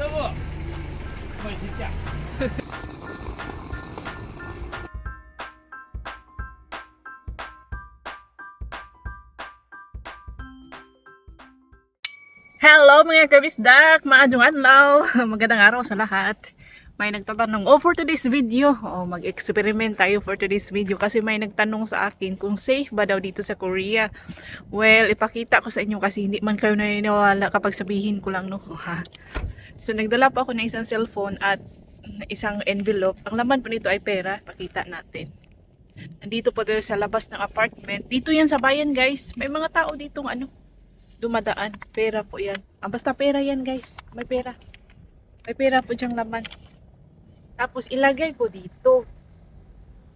师傅，快去驾。 Hello mga kabisdak! Maadjong adlaw! Magandang araw sa lahat. May nagtatanong, oh for today's video, oh mag-experiment tayo for today's video kasi may nagtanong sa akin kung safe ba daw dito sa Korea. Well, ipakita ko sa inyo kasi hindi man kayo naniniwala kapag sabihin ko lang no. Ha? so nagdala po ako ng isang cellphone at isang envelope. Ang laman po nito ay pera. Pakita natin. Nandito po tayo sa labas ng apartment. Dito yan sa bayan guys. May mga tao ditong ano, dumadaan. Pera po yan. Ah, basta pera yan guys. May pera. May pera po diyang laman. Tapos ilagay ko dito.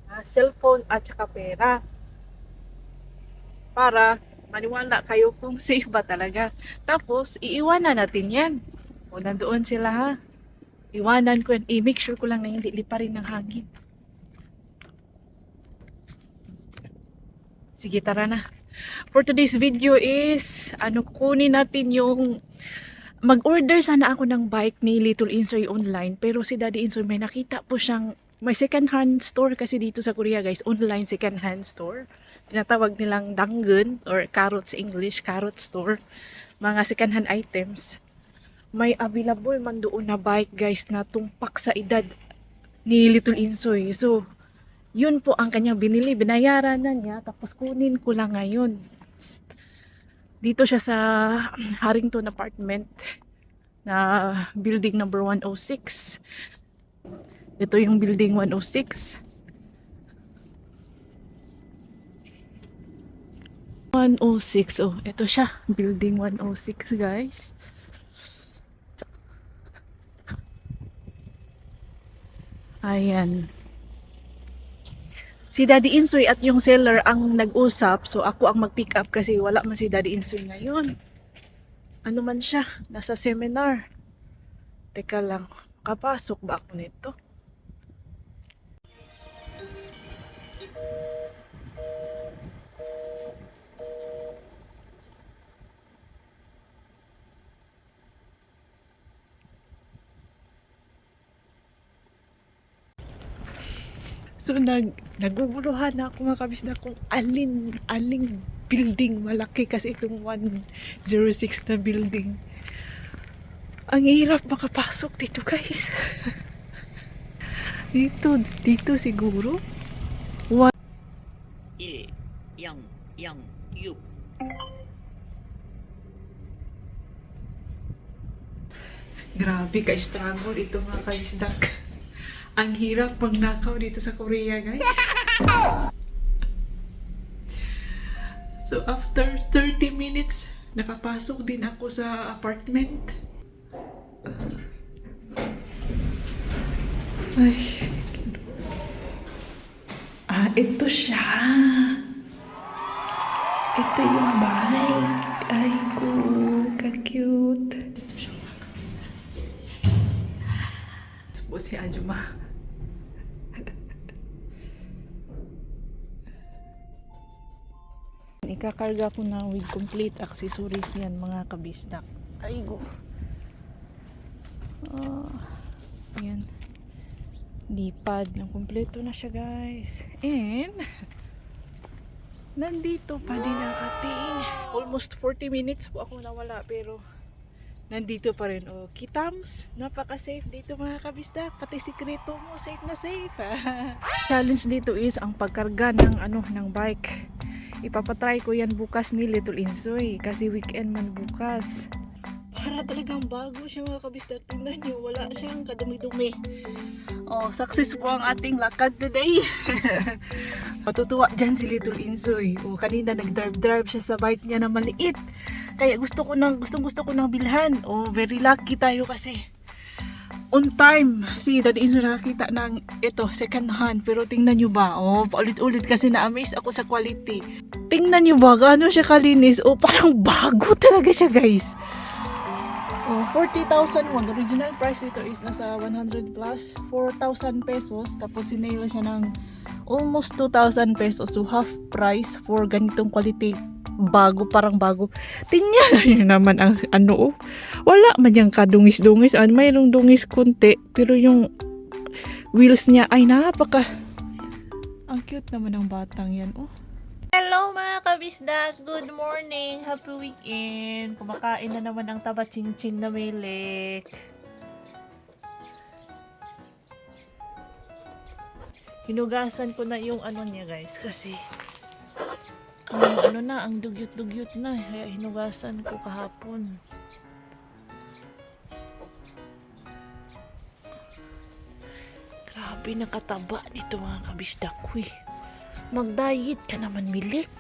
Ah, cellphone at saka pera. Para maniwala kayo kung safe ba talaga. Tapos iiwanan natin yan. O nandoon sila ha. Iwanan ko yan. I-make sure ko lang na hindi liparin ng hangin. Sige, tara na. For today's video is, ano, kunin natin yung mag-order sana ako ng bike ni Little Insoy online pero si Daddy Insoy may nakita po siyang may second hand store kasi dito sa Korea guys. Online second hand store. Tinatawag nilang danggun or carrot sa English carrot store. Mga second hand items. May available man doon na bike guys na tumpak sa edad ni Little Insoy. So yun po ang kanyang binili. Binayaran na niya tapos kunin ko lang ngayon dito siya sa Harrington apartment na building number 106. Ito yung building 106. 106. Oh, ito siya. Building 106, guys. Ayan. Si Daddy Insoy at yung seller ang nag-usap, so ako ang mag-pick up kasi wala man si Daddy Insoy ngayon. Ano man siya, nasa seminar. Teka lang, kapasok ba ako nito? So nag naguguluhan na ako mga kabisda kung alin aling building malaki kasi itong 106 na building. Ang hirap makapasok dito guys. dito, dito siguro. One. I, yang, yang, yu. Grabe ka-struggle ito mga kaisdak. Ang hirap magnakaw dito sa Korea guys. So after 30 minutes, nakapasok din ako sa apartment. Ay. Ah, ito siya. Ito yung bike. Ay, ko, ka-cute. Ito siya. Supo si Ajuma. Ikakarga ko na with complete accessories yan mga kabisdak. Ay go. Ah, yan. Lipad ng kompleto na siya guys. And nandito pa din ang ating almost 40 minutes po ako nawala pero nandito pa rin. Oh, kitams, napaka-safe dito mga kabisdak. Pati sikreto mo, safe na safe. Challenge dito is ang pagkarga ng ano ng bike. Ipapatry ko yan bukas ni Little Insoy kasi weekend man bukas. Para talagang bago siya mga kabisdak. Tingnan nyo, wala siyang kadumi-dumi. Oh, success po ang ating lakad today. Matutuwa dyan si Little Insoy. Oh, kanina nag-drive-drive siya sa bike niya na maliit. Kaya gusto ko nang gustong gusto ko nang bilhan. Oh, very lucky tayo kasi on time. Si Daddy Inso nakakita ng ito, second hand. Pero tingnan nyo ba? Oh, paulit-ulit kasi na-amaze ako sa quality. Tingnan nyo ba? Gaano siya kalinis? Oh, parang bago talaga siya guys. Oh, 40,000 won. Original price ito is nasa 100 plus. 4,000 pesos. Tapos sinela siya ng almost 2,000 pesos. So half price for ganitong quality. Bago, parang bago. Tingnan nyo naman ang ano oh. Wala man yung kadungis-dungis. Ah, mayroong dungis konti. Pero yung wheels niya ay napaka... Ang cute naman ng batang yan oh. Mga kabisdak! Good morning! Happy weekend! Kumakain na naman ang taba ching-ching na milik. Hinugasan ko na yung ano niya guys kasi ang ano na, ang dugyot-dugyot na. Kaya hinugasan ko kahapon. Grabe nakataba dito mga kabisdak ko eh. Mag-diet ka naman, Milik.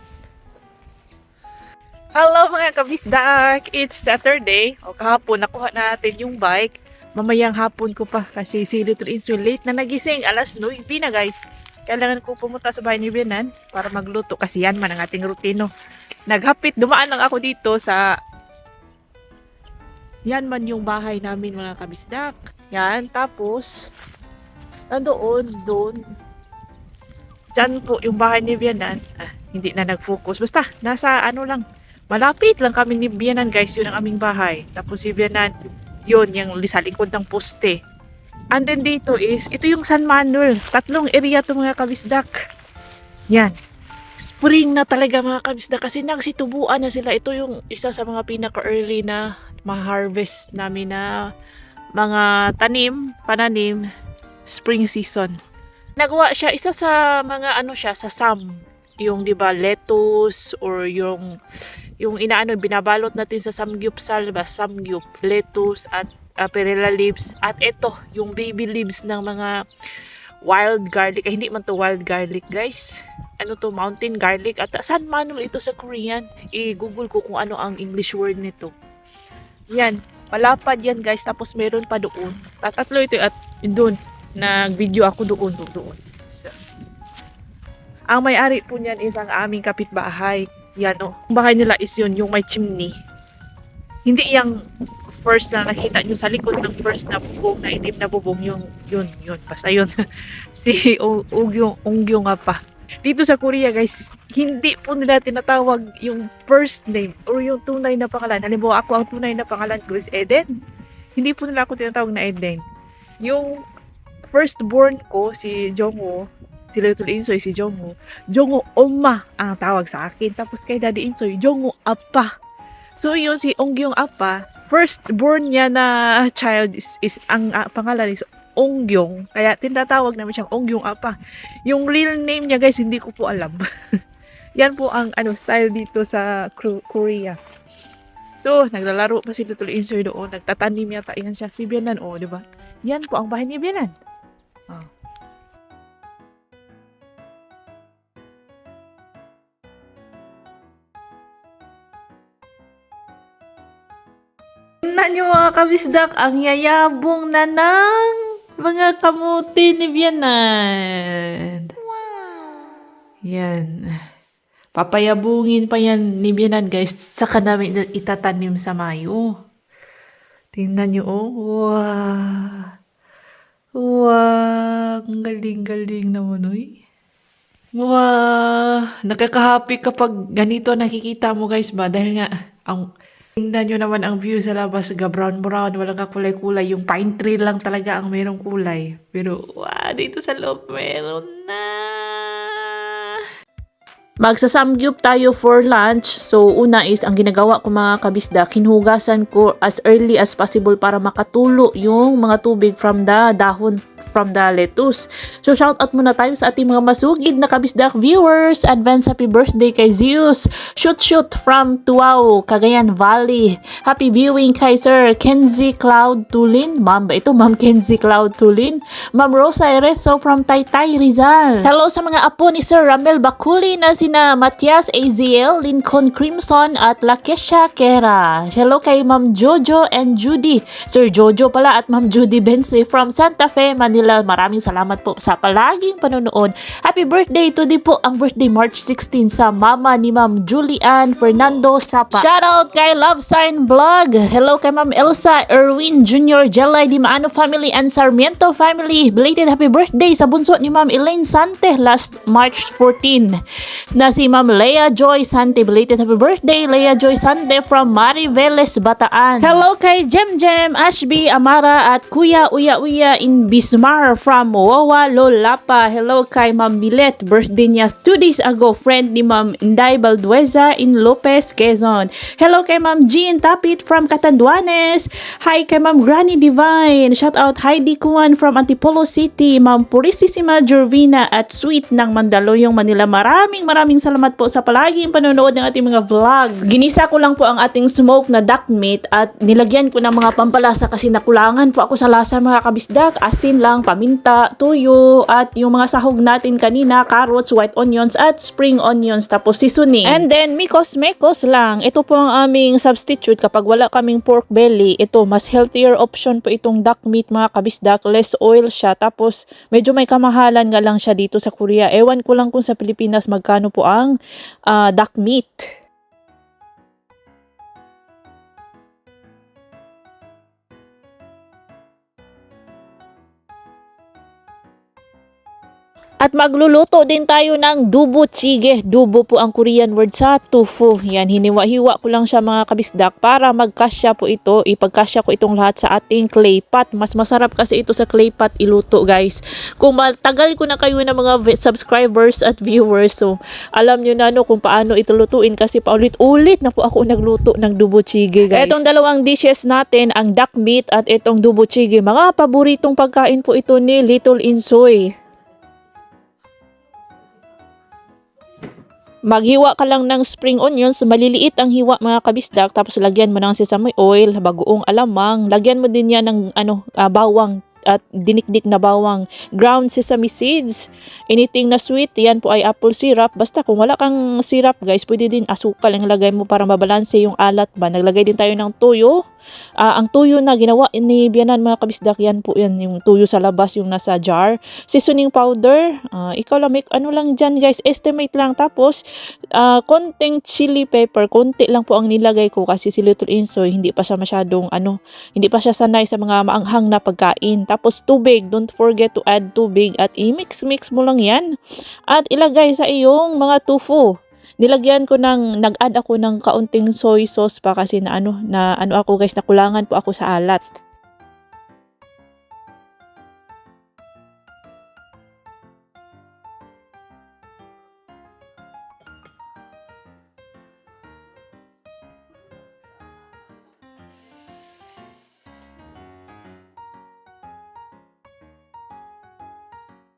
Hello mga kabisdak! It's Saturday. O kahapon, nakuha natin yung bike. Mamayang hapon ko pa kasi si Little Insul late na nagising. Alas 9 na guys. Kailangan ko pumunta sa bahay ni Benan para magluto kasi yan man ang ating rutino. Naghapit, dumaan lang ako dito sa yan man yung bahay namin mga kabisdak. Yan, tapos nandoon, doon, Diyan po yung bahay ni Bianan. Ah, hindi na nag-focus. Basta, nasa ano lang. Malapit lang kami ni Bianan guys. Yun ang aming bahay. Tapos si Bianan, yun, yung sa likod ng poste. And then dito is, ito yung San Manuel. Tatlong area to mga kabisdak. Yan. Spring na talaga mga kabisdak kasi nagsitubuan na sila. Ito yung isa sa mga pinaka-early na ma-harvest namin na mga tanim, pananim, spring season nagawa siya isa sa mga ano siya sa sam yung 'di ba lettuce or yung yung inaano binabalot natin sa samgyupsal ba samgyup lettuce at uh, perilla leaves. At ito yung baby leaves ng mga wild garlic. Ay hindi man to wild garlic guys. Ano to mountain garlic? At San Manuel ito sa Korean? I-google ko kung ano ang English word nito. Yan. Palapad yan guys. Tapos meron pa doon. Tatatlo ito at doon. Nag-video ako doon, doon, doon. So, ang may-ari po niyan is ang aming kapitbahay. Yan o. Oh. Bahay nila is yun, yung may chimney. Hindi yung first na nakita nyo sa likod ng first na bubong, na itim na bubong, yung, yun, yun. Basta yun. si Ugyong, Ugyong nga pa. Dito sa Korea guys, hindi po nila tinatawag yung first name or yung tunay na pangalan. Halimbawa ako ang tunay na pangalan ko is Eden. Hindi po nila ako tinatawag na Eden. Yung firstborn ko, si Jongwoo, si Little Insoy, si Jongwoo, Jongwoo Oma ang tawag sa akin. Tapos kay Daddy Insoy, Jongwoo Appa. So yun, si Onggyong Appa, firstborn niya na child is, is ang uh, pangalan is Onggyong. Kaya tinatawag namin siyang Onggyong Appa. Yung real name niya guys, hindi ko po alam. Yan po ang ano style dito sa Korea. So, naglalaro pa si Little Insoy doon. Nagtatanim yata yan siya. Si Bianan, oh, di ba? Yan po ang bahay ni Bianan. Oh. Tingnan nyo mga kabisdak, ang yayabong na ng mga kamuti ni Bianan. Yan. Papayabungin pa yan ni Bianan guys. Saka namin itatanim sa Mayo. Tingnan nyo, oh. Wow. Wow, ang galing-galing naman, oy. Wow, nakaka-happy kapag ganito nakikita mo guys ba? Dahil nga, ang tingnan nyo naman ang view sa labas, ga brown-brown, walang kakulay-kulay. Yung pine tree lang talaga ang merong kulay. Pero, wow, dito sa loob meron na. Magsasamgyup tayo for lunch. So, una is, ang ginagawa ko mga kabisda, kinhugasan ko as early as possible para makatulo yung mga tubig from the dahon from the lettuce. So shout out muna tayo sa ating mga masugid na kabisdak viewers. Advance happy birthday kay Zeus. Shoot shoot from Tuao, Cagayan Valley. Happy viewing kay Sir Kenzie Cloud Tulin. Ma'am ba ito? Ma'am Kenzie Cloud Tulin. Ma'am Rosa Ereso from Taytay Rizal. Hello sa mga apo ni Sir Ramel Bakuli na sina Matias AZL, Lincoln Crimson at Lakesha Kera. Hello kay Ma'am Jojo and Judy. Sir Jojo pala at Ma'am Judy Bensi from Santa Fe, Manila. Manila. Maraming salamat po sa palaging panonood. Happy birthday today po ang birthday March 16 sa mama ni Ma'am Julian Fernando Sapa. Shoutout kay Love Sign Vlog. Hello kay Ma'am Elsa Erwin Jr. Jelay Di Maano family and Sarmiento family. Belated happy birthday sa bunso ni Ma'am Elaine Sante last March 14. Na si Ma'am Leah Joy Sante. Belated happy birthday Leah Joy Sante from Mariveles, Bataan. Hello kay Jem Jem, Ashby, Amara at Kuya Uya Uya in Bismar from Wawa Lolapa. Hello kay Ma'am Milet. Birthday niya 2 days ago. Friend ni Ma'am Inday Baldueza in Lopez, Quezon. Hello kay Ma'am Jean Tapit from Catanduanes. Hi kay Ma'am Granny Divine. Shout out Heidi Kuan from Antipolo City. Ma'am Purisissima Jorvina at Sweet ng Mandaluyong, Manila. Maraming maraming salamat po sa palaging panonood ng ating mga vlogs. Ginisa ko lang po ang ating smoke na duck meat at nilagyan ko ng mga pampalasa kasi nakulangan po ako sa lasa mga kabisdak. Asin lang, paminta, tuyo at yung mga sahog natin kanina, carrots, white onions at spring onions tapos seasoning. And then mikos mekos lang. Ito po ang aming substitute kapag wala kaming pork belly. Ito mas healthier option po itong duck meat mga kabisdak. Less oil siya tapos medyo may kamahalan nga lang siya dito sa Korea. Ewan ko lang kung sa Pilipinas magkano po ang ah, duck meat. Magluluto din tayo ng dubo chige. Dubo po ang Korean word sa tofu. Yan, hiniwa-hiwa ko lang siya mga kabisdak para magkasya po ito. Ipagkasya ko itong lahat sa ating clay pot. Mas masarap kasi ito sa clay pot iluto guys. Kung matagal ko na kayo ng mga subscribers at viewers, so alam nyo na no kung paano ito lutuin kasi paulit-ulit na po ako nagluto ng dubo chige guys. Itong dalawang dishes natin, ang duck meat at itong dubo chige. Mga paboritong pagkain po ito ni Little Insoy. Maghiwa ka lang ng spring onions, maliliit ang hiwa mga kabisdak, tapos lagyan mo ng sesame oil, bagoong alamang, lagyan mo din yan ng ano, ah, bawang at dinikdik na bawang, ground sesame seeds, anything na sweet, yan po ay apple syrup. Basta kung wala kang syrup guys, pwede din asukal ang lagay mo para mabalanse yung alat ba. Naglagay din tayo ng tuyo. Ah, ang tuyo na ginawa ni Bianan mga kabisdak, yan po yan, yung tuyo sa labas, yung nasa jar. Seasoning powder, ah, ikaw lang, make, ano lang dyan guys, estimate lang. Tapos, ah, konting chili pepper, konti lang po ang nilagay ko kasi si Little Insoy, hindi pa siya masyadong, ano, hindi pa siya sanay sa mga maanghang na pagkain. Tapos, tubig, don't forget to add tubig at i-mix-mix mo lang yan. At ilagay sa iyong mga tofu nilagyan ko ng nag-add ako ng kaunting soy sauce pa kasi na ano na ano ako guys nakulangan po ako sa alat.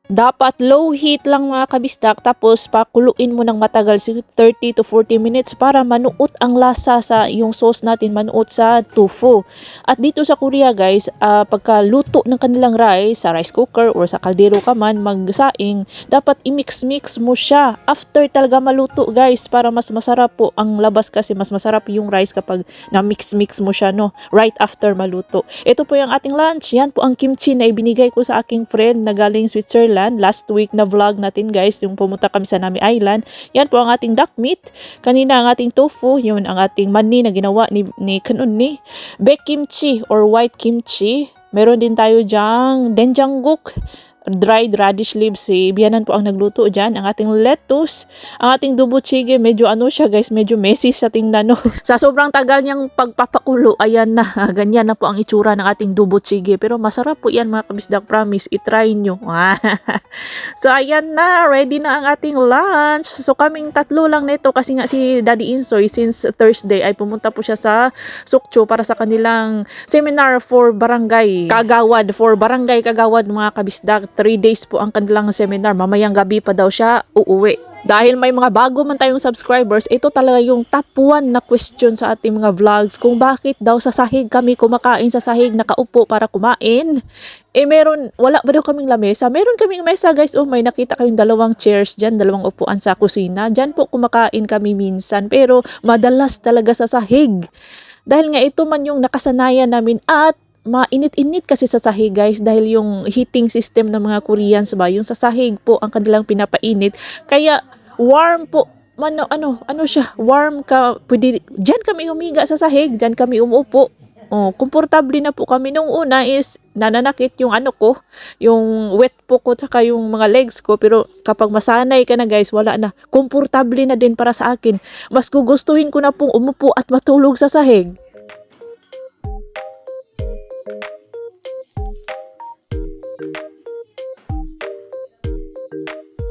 Dapat low heat lang mga kabistak tapos pakuluin mo ng matagal siguro 30 to 40 minutes para manuot ang lasa sa yung sauce natin, manuot sa tofu. At dito sa Korea guys, ah, pagka luto ng kanilang rice sa rice cooker or sa kaldero ka man magsaing, dapat i-mix-mix mo siya after talaga maluto guys para mas masarap po ang labas kasi mas masarap yung rice kapag na-mix-mix mo siya no right after maluto. Ito po yung ating lunch. Yan po ang kimchi na ibinigay ko sa aking friend na galing Switzerland. Last week na vlog natin guys, yung pumunta kami sa Nami Island. Yan po ang ating duck meat. Kanina ang ating tofu, yun ang ating mani na ginawa ni, ni kanun ni Baek kimchi or white kimchi. Meron din tayo dyang denjangguk dried radish leaves. Si Bianan po ang nagluto dyan. Ang ating lettuce, ang ating dubo chige, medyo ano siya guys, medyo messy sa tingnan. No? sa sobrang tagal niyang pagpapakulo, ayan na, ganyan na po ang itsura ng ating dubo chige. Pero masarap po yan mga kabisdak, promise, itry nyo. so ayan na, ready na ang ating lunch. So kaming tatlo lang nito kasi nga si Daddy Insoy since Thursday ay pumunta po siya sa Sukcho para sa kanilang seminar for barangay Kagawad, for barangay Kagawad mga kabisdak. Three days po ang kanilang seminar. Mamayang gabi pa daw siya uuwi. Dahil may mga bago man tayong subscribers, ito talaga yung top 1 na question sa ating mga vlogs kung bakit daw sa sahig kami kumakain sa sahig nakaupo para kumain. Eh meron, wala ba daw kaming lamesa? Meron kaming mesa guys. Oh, may nakita kayong dalawang chairs dyan, dalawang upuan sa kusina. Dyan po kumakain kami minsan. Pero madalas talaga sa sahig. Dahil nga ito man yung nakasanayan namin at mainit-init kasi sa sahig guys dahil yung heating system ng mga Koreans ba, yung sa sahig po ang kanilang pinapainit. Kaya warm po ano ano ano siya warm ka pwede diyan kami humiga sa sahig diyan kami umuupo Oh, komportable na po kami nung una is nananakit yung ano ko, yung wet po ko tsaka yung mga legs ko pero kapag masanay ka na guys, wala na. Komportable na din para sa akin. Mas gugustuhin ko na pong umupo at matulog sa sahig.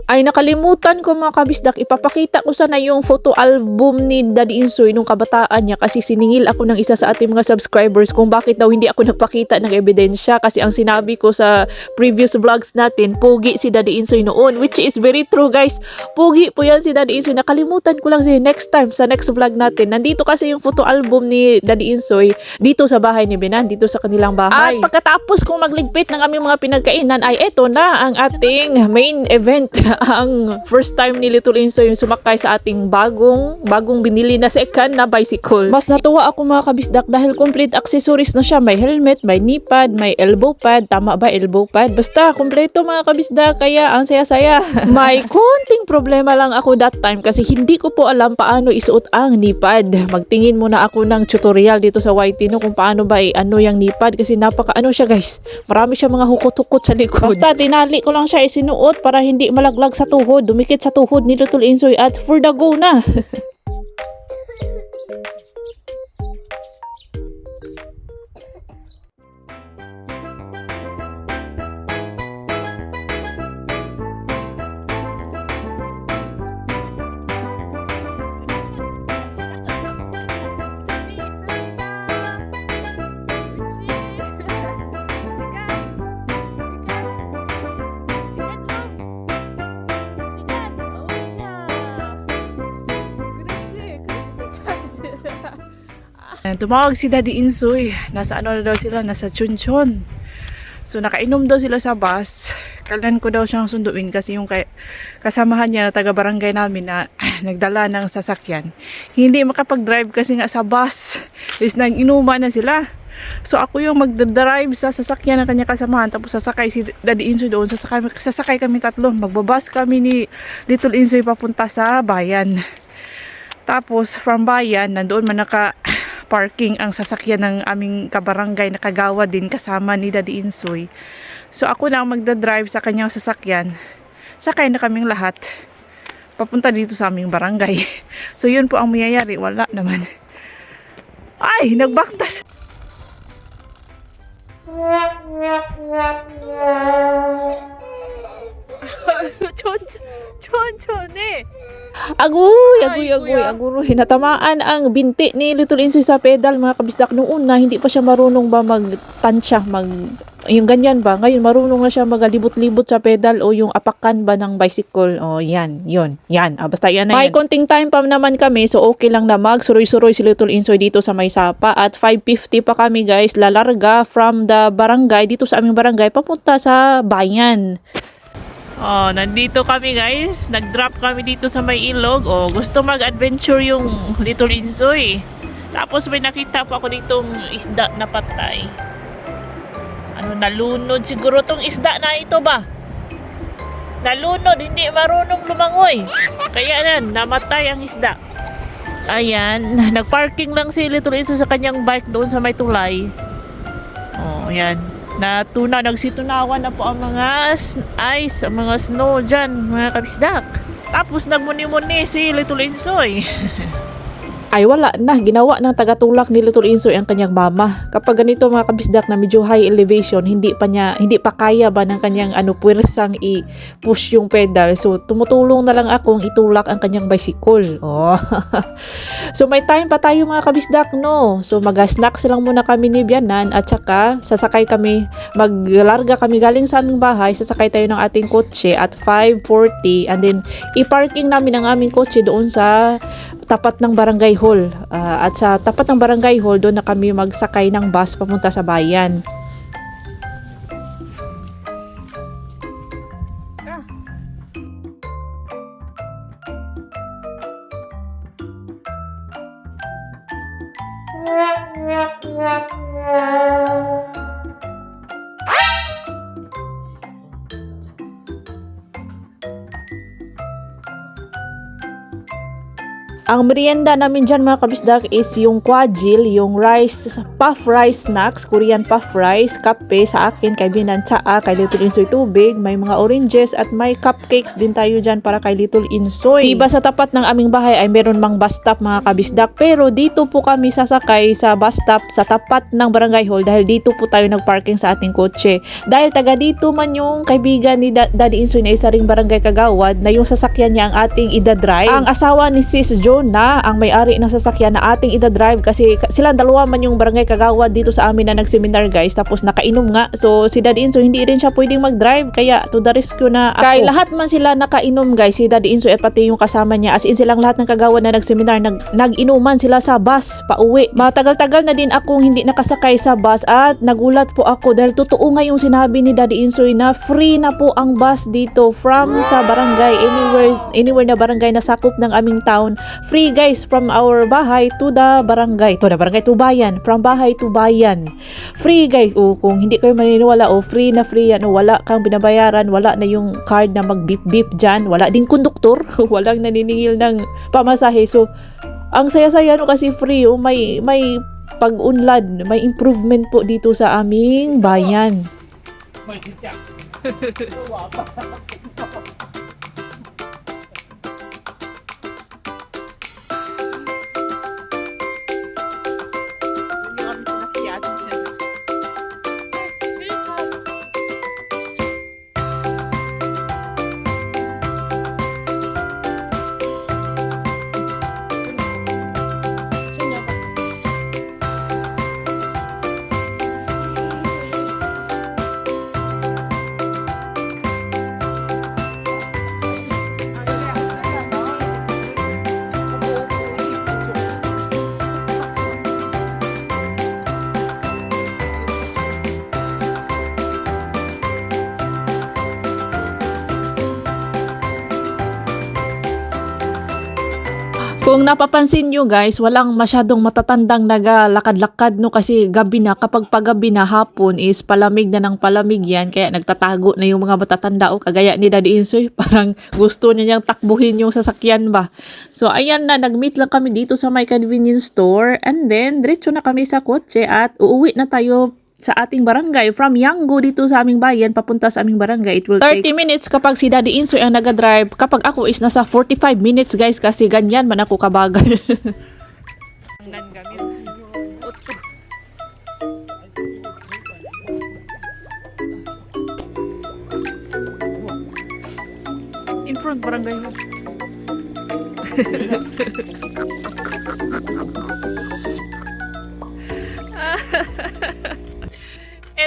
Ay nakalimutan ko mga kabisdak, ipapakita ko sana yung photo album ni Daddy Insoy nung kabataan niya kasi siningil ako ng isa sa ating mga subscribers kung bakit daw hindi ako nagpakita ng ebidensya kasi ang sinabi ko sa previous vlogs natin, pogi si Daddy Insoy noon which is very true guys. Pogi po yan si Daddy Insoy. Nakalimutan ko lang siya next time sa next vlog natin. Nandito kasi yung photo album ni Daddy Insoy dito sa bahay ni Benan, dito sa kanilang bahay. At pagkatapos kong magligpit ng aming mga pinagkainan ay eto na ang ating main event ang first time ni Little Insoy yung sumakay sa ating bagong bagong binili na second na bicycle. Mas natuwa ako mga kabisdak dahil complete accessories na siya. May helmet, may knee pad, may elbow pad. Tama ba elbow pad? Basta kompleto mga kabisdak kaya ang saya-saya. may konting problema lang ako that time kasi hindi ko po alam paano isuot ang knee pad. Magtingin muna ako ng tutorial dito sa YT no kung paano ba i-ano yung knee pad kasi napaka ano siya guys. Marami siya mga hukot-hukot sa likod. Basta tinali ko lang siya isinuot para hindi malaglag sa tuhod, dumikit sa tuhod ni Little Insoy at for the go na. Tumawag si Daddy Insoy. Nasa ano na daw sila? Nasa Chunchon. So nakainom daw sila sa bus. Kailan ko daw siyang sunduin kasi yung kasamahan niya na taga barangay namin na nagdala ng sasakyan. Hindi makapag-drive kasi nga sa bus. Is nag-inuman na sila. So ako yung magdadrive sa sasakyan ng kanya kasamahan tapos sasakay si Daddy Insoy doon. Sasakay, sasakay kami tatlo. Magbabas kami ni Little Insoy papunta sa bayan. Tapos from bayan, nandoon man naka parking ang sasakyan ng aming kabarangay na kagawa din kasama ni Daddy Insoy. So ako na ang magdadrive sa kanyang sasakyan. Sakay na kaming lahat. Papunta dito sa aming barangay. So yun po ang mayayari. Wala naman. Ay! Nagbaktas! Chon, eh. Agoy, agoy, agoy, agoy. Natamaan ang binti ni Little Insoy sa pedal mga kabisdak. Nung una, hindi pa siya marunong ba magtansya, mag... Yung ganyan ba? Ngayon, marunong na siya magalibot-libot sa pedal o yung apakan ba ng bicycle. O, yan, yun, yan. Ah, basta yan na May yan. Konting time pa naman kami, so okay lang na magsuroy-suroy si Little Insoy dito sa May Sapa. At 5.50 pa kami guys, lalarga from the barangay, dito sa aming barangay, papunta sa bayan. Oh, nandito kami guys. Nag-drop kami dito sa may ilog. Oh, gusto mag-adventure yung Little Insoy. Tapos may nakita pa ako ditong isda na patay. Ano, nalunod siguro tong isda na ito ba? Nalunod, hindi marunong lumangoy. Kaya yan, namatay ang isda. Ayan, nagparking lang si Little Insoy sa kanyang bike doon sa may tulay. Oh, ayan na tuna, nagsitunawan na po ang mga ice, ang mga snow dyan, mga kabisdak. Tapos nagmuni-muni si Little Insoy. Ay wala na, ginawa ng tagatulak ni Little Insoy ang kanyang mama. Kapag ganito mga kabisdak na medyo high elevation, hindi pa niya, hindi pa kaya ba ng kanyang ano, puwersang i-push yung pedal. So tumutulong na lang akong itulak ang kanyang bicycle. Oh. so may time pa tayo mga kabisdak, no? So mag-snacks lang muna kami ni Bianan at saka sasakay kami, maglarga kami galing sa aming bahay, sasakay tayo ng ating kotse at 5.40 and then i-parking namin ang aming kotse doon sa tapat ng barangay hall. Ah, at sa tapat ng barangay hall, doon na kami magsakay ng bus papunta sa bayan. Ang merienda namin dyan mga kabisdak is yung kwajil, yung rice, puff rice snacks, Korean puff rice, kape sa akin, kay Binan Tsaa, kay Little Insoy tubig, may mga oranges at may cupcakes din tayo dyan para kay Little Insoy. Diba sa tapat ng aming bahay ay meron mang bus stop mga kabisdak, pero dito po kami sasakay sa bus stop sa tapat ng barangay hall dahil dito po tayo nagparking sa ating kotse. Dahil taga dito man yung kaibigan ni Da- Daddy Insoy na isa ring barangay kagawad na yung sasakyan niya ang ating idadrive. Ang asawa ni Sis Jonah ang may-ari ng sasakyan na ating idadrive kasi ka- sila dalawa man yung barangay kagawad dito sa amin na nagseminar guys tapos nakainom nga. So si Daddy Insoy hindi rin siya pwedeng mag-drive kaya to the rescue na ako. Kay lahat man sila nakainom guys si Daddy Insoy at pati yung kasama niya as in silang lahat ng kagawad na nagseminar nag, nag-inuman sila sa bus pauwi. Matagal-tagal na din akong hindi nakasakay sa bus at nagulat po ako dahil totoo nga yung sinabi ni Daddy Insoy na free na po ang bus dito from sa barangay anywhere anywhere na barangay na sakop ng aming town. Free guys from our bahay to the barangay. To the barangay to bayan. From bahay to bayan. Free guys. O kung hindi kayo maniniwala o free na free yan o wala kang binabayaran, wala na yung card na mag-beep-beep dyan. Wala din konduktor. Walang naniningil ng pamasahe. So, ang saya-saya no kasi free. O may, may pag-unlad, may improvement po dito sa aming bayan. Kung napapansin nyo guys, walang masyadong matatandang nagalakad-lakad no kasi gabi na, kapag paggabi na hapon is palamig na ng palamig yan kaya nagtatago na yung mga matatanda o kagaya ni Daddy Insoy parang gusto niya niyang takbuhin yung sasakyan ba. So ayan na, nag-meet lang kami dito sa my convenience store and then diretso na kami sa kotse at uuwi na tayo sa ating barangay from Yango dito sa aming bayan papunta sa aming barangay it will 30 minutes kapag si Daddy Insoy ang naga-drive kapag ako is nasa 45 minutes guys kasi ganyan man ako kabagal. In front, barangay mo.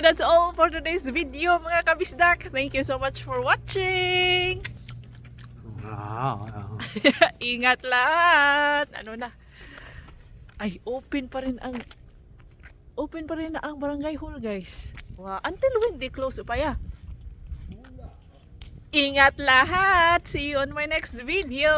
And that's all for today's video mga kabisdak. Thank you so much for watching. Ingat lahat. Ano na? Ay, open pa rin ang open pa rin na ang barangay hall, guys. Wow. Until when they close pa ya? Ingat lahat. See you on my next video.